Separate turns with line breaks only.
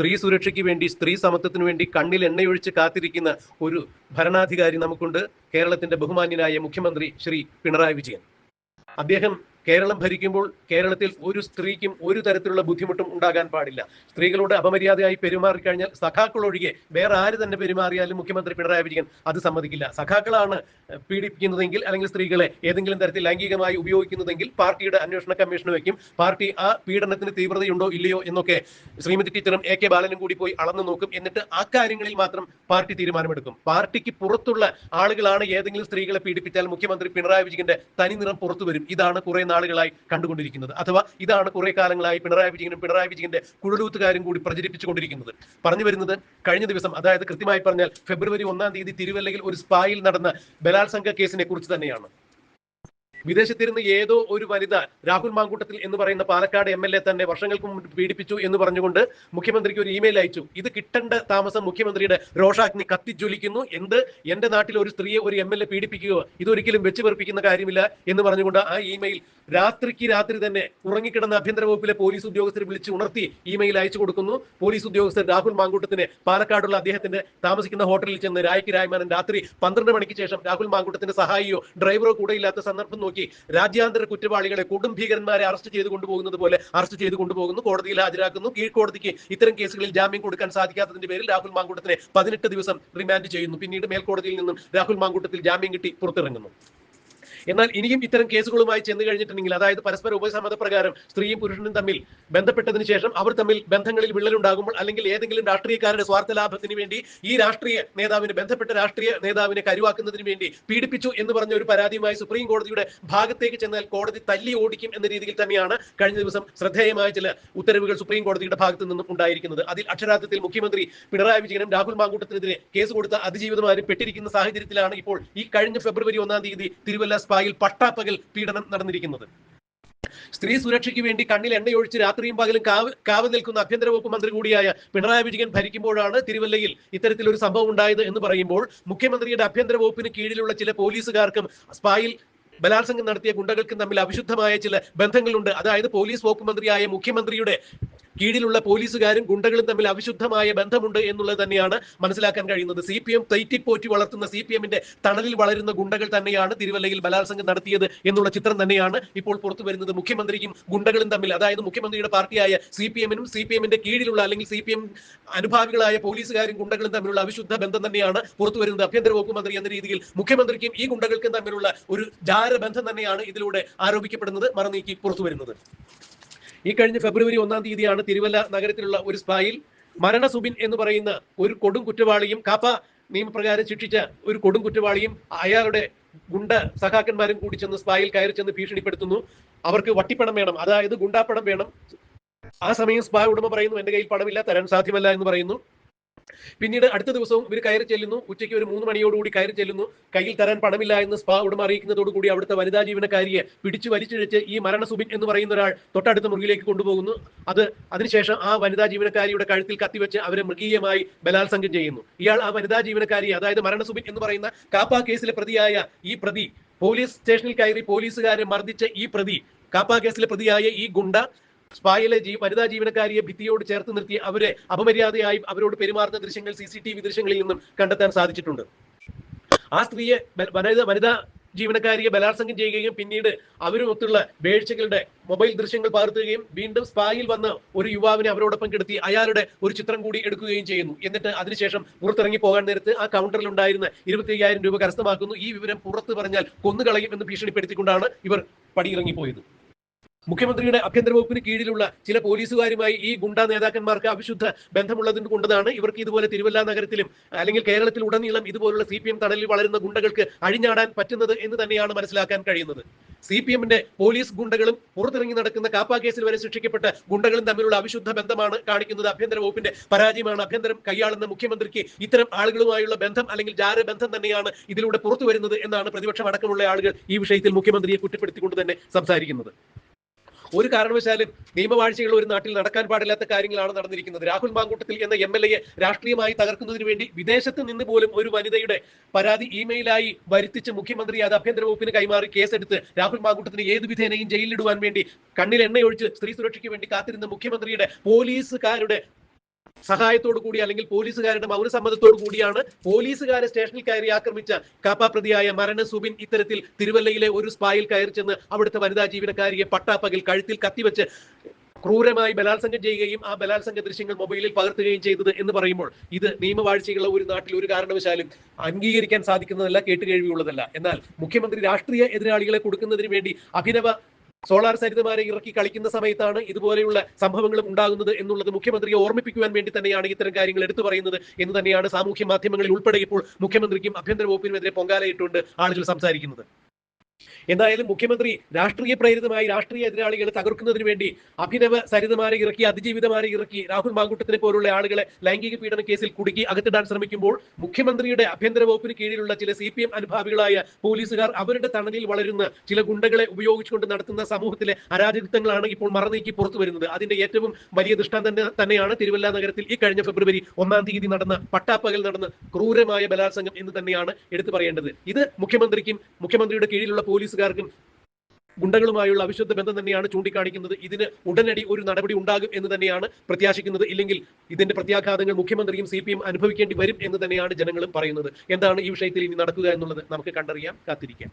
സ്ത്രീ സുരക്ഷയ്ക്ക് വേണ്ടി സ്ത്രീ സമത്വത്തിന് വേണ്ടി കണ്ണിൽ എണ്ണയൊഴിച്ച് കാത്തിരിക്കുന്ന ഒരു ഭരണാധികാരി നമുക്കുണ്ട്. കേരളത്തിന്റെ ബഹുമാന്യനായ മുഖ്യമന്ത്രി ശ്രീ പിണറായി വിജയൻ. അദ്ദേഹം കേരളം ഭരിക്കുമ്പോൾ കേരളത്തിൽ ഒരു സ്ത്രീക്കും ഒരു തരത്തിലുള്ള ബുദ്ധിമുട്ടും ഉണ്ടാകാൻ പാടില്ല. സ്ത്രീകളോട് അപമര്യാദയായി പെരുമാറിക്കഴിഞ്ഞാൽ സഖാക്കൾ ഒഴികെ വേറെ ആര് തന്നെ പെരുമാറിയാലും മുഖ്യമന്ത്രി പിണറായി വിജയൻ അത് സമ്മതിക്കില്ല. സഖാക്കളാണ് പീഡിപ്പിക്കുന്നതെങ്കിൽ അല്ലെങ്കിൽ സ്ത്രീകളെ ഏതെങ്കിലും തരത്തിൽ ലൈംഗികമായി ഉപയോഗിക്കുന്നതെങ്കിൽ പാർട്ടിയുടെ അന്വേഷണ കമ്മീഷൻ വയ്ക്കും. പാർട്ടി ആ പീഡനത്തിന് തീവ്രതയുണ്ടോ ഇല്ലയോ എന്നൊക്കെ ശ്രീമതി ടീച്ചറും എ കെ ബാലനും കൂടി പോയി അളന്നു നോക്കും. എന്നിട്ട് ആ കാര്യങ്ങളിൽ മാത്രം പാർട്ടി തീരുമാനമെടുക്കും. പാർട്ടിക്ക് പുറത്തുള്ള ആളുകളാണ് ഏതെങ്കിലും സ്ത്രീകളെ പീഡിപ്പിച്ചാൽ മുഖ്യമന്ത്രി പിണറായി വിജയന്റെ തനി നിറം പുറത്തു വരും. ഇതാണ് കുറെ നാളുകളായി കണ്ടുകൊണ്ടിരിക്കുന്നത്. അഥവാ ഇതാണ് കുറെ കാലങ്ങളായി പിണറായി വിജയനും പിണറായി വിജയന്റെ കുഴലൂത്തുകാരും കൂടി പ്രചരിപ്പിച്ചുകൊണ്ടിരിക്കുന്നത്. പറഞ്ഞു വരുന്നത് കഴിഞ്ഞ ദിവസം അതായത് കൃത്യമായി പറഞ്ഞാൽ ഫെബ്രുവരി ഒന്നാം തീയതി തിരുവല്ലയിൽ ഒരു സ്പായിൽ നടന്ന ബലാത്സംഗ കേസിനെ കുറിച്ച് തന്നെയാണ്. വിദേശത്തിരുന്ന് ഏതോ ഒരു വനിത രാഹുൽ മാങ്കൂട്ടത്തിൽ എന്ന് പറയുന്ന പാലക്കാട് എം എൽ എ തന്നെ വർഷങ്ങൾക്ക് മുമ്പ് പീഡിപ്പിച്ചു എന്ന് പറഞ്ഞുകൊണ്ട് മുഖ്യമന്ത്രിക്ക് ഒരു ഇമെയിൽ അയച്ചു. ഇത് കിട്ടേണ്ട താമസം മുഖ്യമന്ത്രിയുടെ രോഷാഗ്നി കത്തിജ്വലിക്കുന്നു. എന്ത്? എന്റെ നാട്ടിൽ ഒരു സ്ത്രീയെ ഒരു എം എൽ എ പീഡിപ്പിക്കുകയോ ഇതൊരിക്കലും വെച്ചുപെറുപ്പിക്കുന്ന കാര്യമില്ല എന്ന് പറഞ്ഞുകൊണ്ട് ആ ഇമെയിൽ രാത്രിക്ക് രാത്രി തന്നെ ഉറങ്ങിക്കിടന്ന ആഭ്യന്തര വകുപ്പിലെ പോലീസ് ഉദ്യോഗസ്ഥരെ വിളിച്ച് ഉണർത്തി ഇമെയിൽ അയച്ചു കൊടുക്കുന്നു. പോലീസ് ഉദ്യോഗസ്ഥൻ രാഹുൽ മാങ്കൂട്ടത്തിന് പാലക്കാടുള്ള അദ്ദേഹത്തിന്റെ താമസിക്കുന്ന ഹോട്ടലിൽ ചെന്ന് രായ്ക്ക് രായ്മാനൻ രാത്രി പന്ത്രണ്ട് മണിക്ക് ശേഷം രാഹുൽ മാങ്കൂട്ടത്തിന്റെ സഹായിയോ ഡ്രൈവറോ കൂടെ ഇല്ലാത്ത സന്ദർഭം നോക്കി രാജ്യാന്തര കുറ്റവാളികളെ കൊടും ഭീകരന്മാരെ അറസ്റ്റ് ചെയ്ത് കൊണ്ടുപോകുന്നത് പോലെ അറസ്റ്റ് ചെയ്ത് കൊണ്ടുപോകുന്നു. കോടതിയിൽ ഹാജരാക്കുന്നു. കീഴ്ക്കോടതിക്ക് ഇത്തരം കേസുകളിൽ ജാമ്യം കൊടുക്കാൻ സാധിക്കാത്തതിന്റെ പേരിൽ രാഹുൽ മാങ്കൂട്ടത്തിനെ പതിനെട്ട് ദിവസം റിമാൻഡ് ചെയ്യുന്നു. പിന്നീട് മേൽക്കോടതിയിൽ നിന്നും രാഹുൽ മാങ്കൂട്ടത്തിൽ ജാമ്യം കിട്ടി പുറത്തിറങ്ങുന്നു. എന്നാൽ ഇനിയും ഇത്തരം കേസുകളുമായി ചെന്ന് കഴിഞ്ഞിട്ടുണ്ടെങ്കിൽ അതായത് പരസ്പര ഉപസമ്മത പ്രകാരം സ്ത്രീയും പുരുഷനും തമ്മിൽ ബന്ധപ്പെട്ടതിന് ശേഷം അവർ തമ്മിൽ ബന്ധങ്ങളിൽ വിള്ളലുണ്ടാകുമ്പോൾ അല്ലെങ്കിൽ ഏതെങ്കിലും രാഷ്ട്രീയക്കാരുടെ സ്വാർത്ഥ ലാഭത്തിന് വേണ്ടി ഈ രാഷ്ട്രീയ നേതാവിനെ ബന്ധപ്പെട്ട രാഷ്ട്രീയ നേതാവിനെ കരുവാക്കുന്നതിന് വേണ്ടി പീഡിപ്പിച്ചു എന്ന് പറഞ്ഞ ഒരു പരാതിയുമായി സുപ്രീം കോടതിയുടെ ഭാഗത്തേക്ക് ചെന്നാൽ കോടതി തല്ലി ഓടിക്കും എന്ന രീതിയിൽ തന്നെയാണ് കഴിഞ്ഞ ദിവസം ശ്രദ്ധേയമായ ചില ഉത്തരവുകൾ സുപ്രീം കോടതിയുടെ ഭാഗത്തു നിന്നും ഉണ്ടായിരിക്കുന്നത്. അതിൽ അക്ഷരാർത്ഥത്തിൽ മുഖ്യമന്ത്രി പിണറായി വിജയനും രാഹുൽ മാങ്കൂട്ടത്തിനെതിരെ കേസ് കൊടുത്ത അതിജീവിതമാരും പെട്ടിരിക്കുന്ന സാഹചര്യത്തിലാണ് ഇപ്പോൾ ഈ കഴിഞ്ഞ ഫെബ്രുവരി ഒന്നാം തീയതി തിരുവല്ല സ്പായിൽ പട്ടാപ്പകൽ പീഡനം നടന്നിരിക്കുന്നത്. സ്ത്രീ സുരക്ഷയ്ക്ക് വേണ്ടി കണ്ണിൽ എണ്ണയൊഴിച്ച് രാത്രിയും പകലും കാവ് കാവ് നിൽക്കുന്ന ആഭ്യന്തര വകുപ്പ് മന്ത്രി കൂടിയായ പിണറായി വിജയൻ ഭരിക്കുമ്പോഴാണ് തിരുവല്ലയിൽ ഇത്തരത്തിലൊരു സംഭവം ഉണ്ടായത് എന്ന് പറയുമ്പോൾ മുഖ്യമന്ത്രിയുടെ ആഭ്യന്തര വകുപ്പിന് കീഴിലുള്ള ചില പോലീസുകാർക്കും സ്പായിൽ ബലാത്സംഗം നടത്തിയ ഗുണ്ടകൾക്കും തമ്മിൽ അവിശുദ്ധമായ ചില ബന്ധങ്ങളുണ്ട്. അതായത് പോലീസ് വകുപ്പ് മന്ത്രിയായ മുഖ്യമന്ത്രിയുടെ കീഴിലുള്ള പോലീസുകാരും ഗുണ്ടകളും തമ്മിൽ അവിശുദ്ധമായ ബന്ധമുണ്ട് എന്നുള്ളത് തന്നെയാണ് മനസ്സിലാക്കാൻ കഴിയുന്നത്. സി പി എം തൈറ്റിപ്പോറ്റി വളർത്തുന്ന സി പി എമ്മിന്റെ തണലിൽ വളരുന്ന ഗുണ്ടകൾ തന്നെയാണ് തിരുവല്ലയിൽ ബലാത്സംഗം നടത്തിയത് എന്നുള്ള ചിത്രം തന്നെയാണ് ഇപ്പോൾ പുറത്തു വരുന്നത്. മുഖ്യമന്ത്രിക്കും ഗുണ്ടകളും തമ്മിൽ അതായത് മുഖ്യമന്ത്രിയുടെ പാർട്ടിയായ സി പി എമ്മിനും സി പി എമ്മിന്റെ കീഴിലുള്ള അല്ലെങ്കിൽ സി പി എം അനുഭാവികളായ പോലീസുകാരും ഗുണ്ടകളും തമ്മിലുള്ള അവിശുദ്ധ ബന്ധം തന്നെയാണ് പുറത്തു വരുന്നത്. ആഭ്യന്തര വകുപ്പ് മന്ത്രി എന്ന രീതിയിൽ മുഖ്യമന്ത്രിക്കും ഈ ഗുണ്ടകൾക്കും തമ്മിലുള്ള ഒരു ജാരബന്ധം തന്നെയാണ് ഇതിലൂടെ ആരോപിക്കപ്പെടുന്നത്. മറനീക്കി പുറത്തു വരുന്നത്. ഈ കഴിഞ്ഞ ഫെബ്രുവരി ഒന്നാം തീയതിയാണ് തിരുവല്ല നഗരത്തിലുള്ള ഒരു സ്പായിൽ മരണസുബിൻ എന്ന് പറയുന്ന ഒരു കൊടും കുറ്റവാളിയും കാപ്പ നിയമപ്രകാരം ശിക്ഷിച്ച ഒരു കൊടും കുറ്റവാളിയും അയാളുടെ ഗുണ്ട സഖാക്കന്മാരും കൂടി ചെന്ന് സ്പായിൽ കയറി ചെന്ന് ഭീഷണിപ്പെടുത്തുന്നു. അവർക്ക് വട്ടിപ്പണം വേണം. അതായത് ഗുണ്ടാപ്പണം വേണം. ആ സമയം സ്പാ ഉടമ പറയുന്നു എന്റെ കയ്യിൽ പണമില്ല തരാൻ സാധ്യമല്ല എന്ന് പറയുന്നു. പിന്നീട് അടുത്ത ദിവസവും ഇവർ കയറി ചെല്ലുന്നു. ഉച്ചയ്ക്ക് ഒരു മൂന്ന് മണിയോടുകൂടി കയറി ചെല്ലുന്നു. കയ്യിൽ തരാൻ പണമില്ല എന്ന് സ്പാ ഉടമ അറിയിക്കുന്നതോടുകൂടി അവിടുത്തെ വനിതാ ജീവനക്കാരിയെ പിടിച്ചു വലിച്ചിഴച്ച് ഈ മരണസുബിൻ എന്ന് പറയുന്ന ഒരാൾ തൊട്ടടുത്ത മുറിയിലേക്ക് കൊണ്ടുപോകുന്നു. അത് അതിനുശേഷം ആ വനിതാ ജീവനക്കാരിയുടെ കഴുത്തിൽ കത്തിവെച്ച് അവരെ മൃഗീയമായി ബലാത്സംഗം ചെയ്യുന്നു. ഇയാൾ ആ വനിതാ ജീവനക്കാരി അതായത് മരണസുബിൻ എന്ന് പറയുന്ന കാപ്പ കേസിലെ പ്രതിയായ ഈ പ്രതി പോലീസ് സ്റ്റേഷനിൽ കയറി പോലീസുകാരെ മർദ്ദിച്ച ഈ പ്രതി കാപ്പ കേസിലെ പ്രതിയായ ഈ ഗുണ്ട സ്പായിലെ ജീ വനിതാ ജീവനക്കാരിയെ ഭിത്തിയോട് ചേർത്ത് നിർത്തി അവരെ അപമര്യാദയായി അവരോട് പെരുമാറുന്ന ദൃശ്യങ്ങൾ സി സി ടി വി ദൃശ്യങ്ങളിൽ നിന്നും കണ്ടെത്താൻ സാധിച്ചിട്ടുണ്ട്. ആ സ്ത്രീയെ വനിതാ വനിത ജീവനക്കാരിയെ ബലാത്സംഗം ചെയ്യുകയും പിന്നീട് അവരുമൊത്തുള്ള വേഴ്ചകളുടെ മൊബൈൽ ദൃശ്യങ്ങൾ പകർത്തുകയും വീണ്ടും സ്പായിൽ വന്ന് ഒരു യുവാവിനെ അവരോടൊപ്പം കിടത്തി അയാളുടെ ഒരു ചിത്രം കൂടി എടുക്കുകയും ചെയ്യുന്നു. എന്നിട്ട് അതിനുശേഷം പുറത്തിറങ്ങി പോകാൻ നേരത്ത് ആ കൗണ്ടറിൽ ഉണ്ടായിരുന്ന ഇരുപത്തി അയ്യായിരം രൂപ കരസ്ഥമാക്കുന്നു. ഈ വിവരം പുറത്തു പറഞ്ഞാൽ കൊന്നുകളയും എന്ന് ഭീഷണിപ്പെടുത്തിക്കൊണ്ടാണ് ഇവർ പടിയിറങ്ങിപ്പോയത്. മുഖ്യമന്ത്രിയുടെ ആഭ്യന്തര വകുപ്പിന് കീഴിലുള്ള ചില പോലീസുകാരുമായി ഈ ഗുണ്ട നേതാക്കന്മാർക്ക് അവിശുദ്ധ ബന്ധമുള്ളത് കൊണ്ടതാണ് ഇവർക്ക് ഇതുപോലെ തിരുവല്ല നഗരത്തിലും അല്ലെങ്കിൽ കേരളത്തിൽ ഉടനീളം ഇതുപോലുള്ള സി തണലിൽ വളരുന്ന ഗുണ്ടകൾക്ക് അഴിഞ്ഞാടാൻ പറ്റുന്നത് എന്ന് തന്നെയാണ് മനസ്സിലാക്കാൻ കഴിയുന്നത്. സി പി എമ്മിന്റെ പോലീസ് ഗുണ്ടകളും പുറത്തിറങ്ങി നടക്കുന്ന കാപ്പ കേസിൽ വരെ ശിക്ഷിക്കപ്പെട്ട ഗുണ്ടകളും തമ്മിലുള്ള അവിശുദ്ധ ബന്ധമാണ് കാണിക്കുന്നത്. ആഭ്യന്തര വകുപ്പിന്റെ പരാജയമാണ് ആഭ്യന്തരം കൈയാളുന്ന മുഖ്യമന്ത്രിക്ക് ഇത്തരം ആളുകളുമായുള്ള ബന്ധം അല്ലെങ്കിൽ ജാര ബന്ധം തന്നെയാണ് ഇതിലൂടെ പുറത്തു വരുന്നത് എന്നാണ് പ്രതിപക്ഷം അടക്കമുള്ള ആളുകൾ ഈ വിഷയത്തിൽ മുഖ്യമന്ത്രിയെ കുറ്റപ്പെടുത്തിക്കൊണ്ട് തന്നെ സംസാരിക്കുന്നത്. ഒരു കാരണവശാലും നിയമവാഴ്ചകൾ ഒരു നാട്ടിൽ നടക്കാൻ പാടില്ലാത്ത കാര്യങ്ങളാണ് നടന്നിരിക്കുന്നത്. രാഹുൽ മാങ്കൂട്ടത്തിൽ എന്ന എം എൽ എയെ രാഷ്ട്രീയമായി തകർക്കുന്നതിന് വേണ്ടി വിദേശത്ത് നിന്ന് പോലും ഒരു വനിതയുടെ പരാതി ഇമെയിലായി വരുത്തിച്ച് മുഖ്യമന്ത്രി അത് ആഭ്യന്തര വകുപ്പിന് കൈമാറി കേസെടുത്ത് രാഹുൽ മാങ്കൂട്ടത്തിന് ഏത് വിധേനയും ജയിലിലിടുവാൻ വേണ്ടി കണ്ണിൽ എണ്ണയൊഴിച്ച് സ്ത്രീ സുരക്ഷയ്ക്ക് വേണ്ടി കാത്തിരുന്ന മുഖ്യമന്ത്രിയുടെ പോലീസുകാരുടെ സഹായത്തോടു കൂടി അല്ലെങ്കിൽ പോലീസുകാരുടെ മൗനസമ്മതത്തോടു കൂടിയാണ് പോലീസുകാരെ സ്റ്റേഷനിൽ കയറി ആക്രമിച്ച കാപ്പ പ്രതിയായ മരണ സുബിൻ ഇത്തരത്തിൽ തിരുവല്ലയിലെ ഒരു സ്പായിൽ കയറി ചെന്ന് അവിടുത്തെ വനിതാ ജീവനക്കാരിയെ പട്ടാപ്പകൽ കഴുത്തിൽ കത്തിവെച്ച് ക്രൂരമായി ബലാത്സംഗം ചെയ്യുകയും ആ ബലാത്സംഗ ദൃശ്യങ്ങൾ മൊബൈലിൽ പകർത്തുകയും ചെയ്തത് എന്ന് പറയുമ്പോൾ ഇത് നിയമവാഴ്ചയുള്ള ഒരു നാട്ടിൽ ഒരു കാരണവശാലും അംഗീകരിക്കാൻ സാധിക്കുന്നതല്ല കേട്ടുകേഴ്വിയുള്ളതല്ല എന്നാൽ മുഖ്യമന്ത്രി രാഷ്ട്രീയ എതിരാളികളെ കൊടുക്കുന്നതിന് വേണ്ടി അഭിനവ സോളാർ സരിതമാരെ ഇറക്കി കളിക്കുന്ന സമയത്താണ് ഇതുപോലെയുള്ള സംഭവങ്ങളും ഉണ്ടാകുന്നത് എന്നുള്ളത് മുഖ്യമന്ത്രിയെ ഓർമ്മിപ്പിക്കുവാൻ വേണ്ടി തന്നെയാണ് ഇത്തരം കാര്യങ്ങൾ എടുത്തു പറയുന്നത് എന്ന് തന്നെയാണ് സാമൂഹ്യ മാധ്യമങ്ങളിൽ ഉൾപ്പെടെ ഇപ്പോൾ മുഖ്യമന്ത്രിക്കും ആഭ്യന്തര വകുപ്പിനുമെതിരെ പൊങ്കാലയിട്ടുകൊണ്ട് ആളുകൾ സംസാരിക്കുന്നത്. എന്തായാലും മുഖ്യമന്ത്രി രാഷ്ട്രീയ പ്രേരിതമായി രാഷ്ട്രീയ എതിരാളികളെ തകർക്കുന്നതിന് വേണ്ടി അഭിനവ സരിതമാരെ ഇറക്കി അതിജീവിതമാരെ ഇറക്കി രാഹുൽ മാങ്കൂട്ടത്തിനെ പോലുള്ള ആളുകളെ ലൈംഗിക പീഡന കേസിൽ കുടുക്കി അകത്തിടാൻ ശ്രമിക്കുമ്പോൾ മുഖ്യമന്ത്രിയുടെ ആഭ്യന്തര വകുപ്പിന് കീഴിലുള്ള ചില സി പി എം അനുഭാവികളായ പോലീസുകാർ അവരുടെ തണലിൽ വളരുന്ന ചില ഗുണ്ടകളെ ഉപയോഗിച്ചുകൊണ്ട് നടത്തുന്ന സമൂഹത്തിലെ അരാജകത്വങ്ങളാണ് ഇപ്പോൾ മറനീക്കി പുറത്തു വരുന്നത്. അതിന്റെ ഏറ്റവും വലിയ ദൃഷ്ടാന്തം തന്നെ തന്നെയാണ് തിരുവല്ല നഗരത്തിൽ ഈ കഴിഞ്ഞ ഫെബ്രുവരി ഒന്നാം തീയതി നടന്ന പട്ടാപ്പകൽ നടന്ന ക്രൂരമായ ബലാത്സംഗം എന്ന് തന്നെയാണ് എടുത്തു പറയേണ്ടത്. ഇത് മുഖ്യമന്ത്രിക്കും മുഖ്യമന്ത്രിയുടെ കീഴിലുള്ള പോലീസുകാർക്കും ഗുണ്ടകളുമായുള്ള അവിശുദ്ധ ബന്ധം തന്നെയാണ് ചൂണ്ടിക്കാണിക്കുന്നത്. ഇതിന് ഉടനടി ഒരു നടപടി ഉണ്ടാകും എന്ന് തന്നെയാണ് പ്രത്യാശിക്കുന്നത്. ഇല്ലെങ്കിൽ ഇതിന്റെ പ്രത്യാഘാതങ്ങൾ മുഖ്യമന്ത്രിയും സി പി എം അനുഭവിക്കേണ്ടി വരും എന്ന് തന്നെയാണ് ജനങ്ങളും പറയുന്നത്. എന്താണ് ഈ വിഷയത്തിൽ ഇനി നടക്കുക എന്നുള്ളത് നമുക്ക് കണ്ടറിയാം കാത്തിരിക്കാം.